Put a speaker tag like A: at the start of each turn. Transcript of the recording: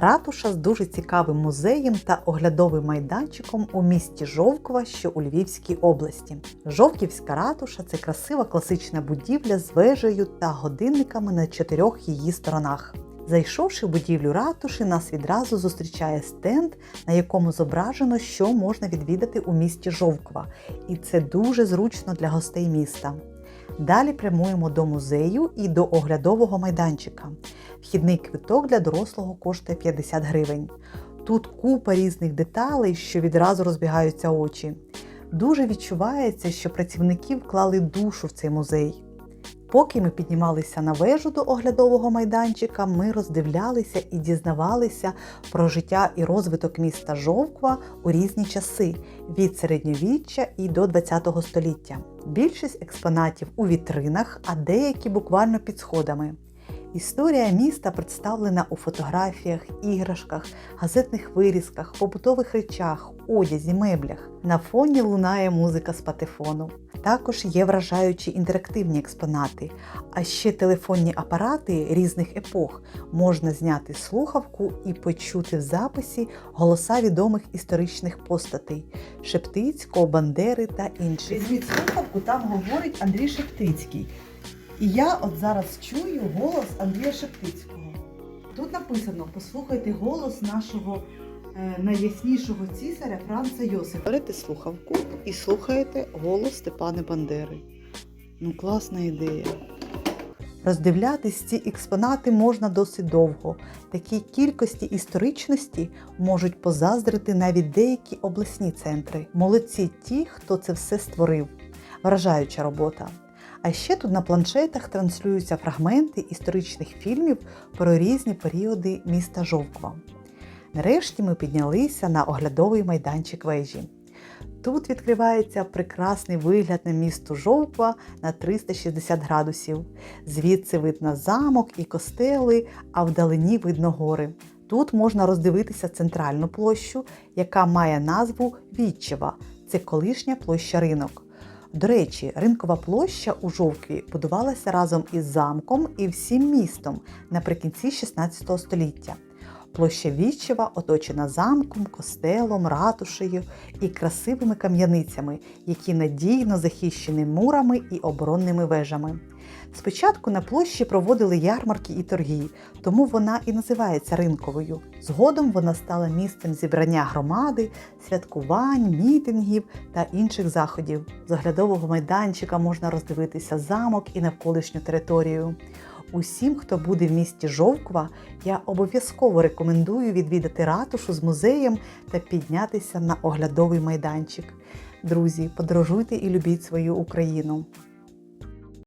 A: Ратуша з дуже цікавим музеєм та оглядовим майданчиком у місті Жовкова, що у Львівській області. Жовківська ратуша це красива класична будівля з вежею та годинниками на чотирьох її сторонах. Зайшовши в будівлю ратуші, нас відразу зустрічає стенд, на якому зображено, що можна відвідати у місті Жовкова, і це дуже зручно для гостей міста. Далі прямуємо до музею і до оглядового майданчика. Вхідний квиток для дорослого коштує 50 гривень. Тут купа різних деталей, що відразу розбігаються очі. Дуже відчувається, що працівники вклали душу в цей музей. Поки ми піднімалися на вежу до оглядового майданчика, ми роздивлялися і дізнавалися про життя і розвиток міста Жовква у різні часи від середньовіччя і до ХХ століття. Більшість експонатів у вітринах, а деякі буквально під сходами. Історія міста представлена у фотографіях, іграшках, газетних вирізках, побутових речах, одязі, меблях. На фоні лунає музика з патефону. Також є вражаючі інтерактивні експонати, а ще телефонні апарати різних епох. Можна зняти слухавку і почути в записі голоса відомих історичних постатей Шептицького, Бандери та інших. Візьміть слухавку, там говорить Андрій Шептицький. І я от зараз чую голос Андрія Шептицького. Тут написано: послухайте голос нашого е, найяснішого цісаря Франца Йосифа. Берете слухавку і слухаєте голос Степани Бандери. Ну, класна ідея. Роздивлятись ці експонати можна досить довго. Такій кількості історичності можуть позаздрити навіть деякі обласні центри. Молодці ті, хто це все створив. Вражаюча робота. А ще тут на планшетах транслюються фрагменти історичних фільмів про різні періоди міста Жовква. Нарешті ми піднялися на оглядовий майданчик вежі. Тут відкривається прекрасний вигляд на місто Жовква на 360 градусів. Звідси видно замок і костели, а вдалині видно гори. Тут можна роздивитися центральну площу, яка має назву Вітчева. Це колишня площа ринок. До речі, ринкова площа у Жовкві будувалася разом із замком і всім містом наприкінці 16 століття. Площа Вічева оточена замком, костелом, ратушею і красивими кам'яницями, які надійно захищені мурами і оборонними вежами. Спочатку на площі проводили ярмарки і торги, тому вона і називається ринковою. Згодом вона стала місцем зібрання громади, святкувань, мітингів та інших заходів. З оглядового майданчика можна роздивитися замок і навколишню територію. Усім, хто буде в місті Жовква, я обов'язково рекомендую відвідати ратушу з музеєм та піднятися на оглядовий майданчик. Друзі, подорожуйте і любіть свою Україну.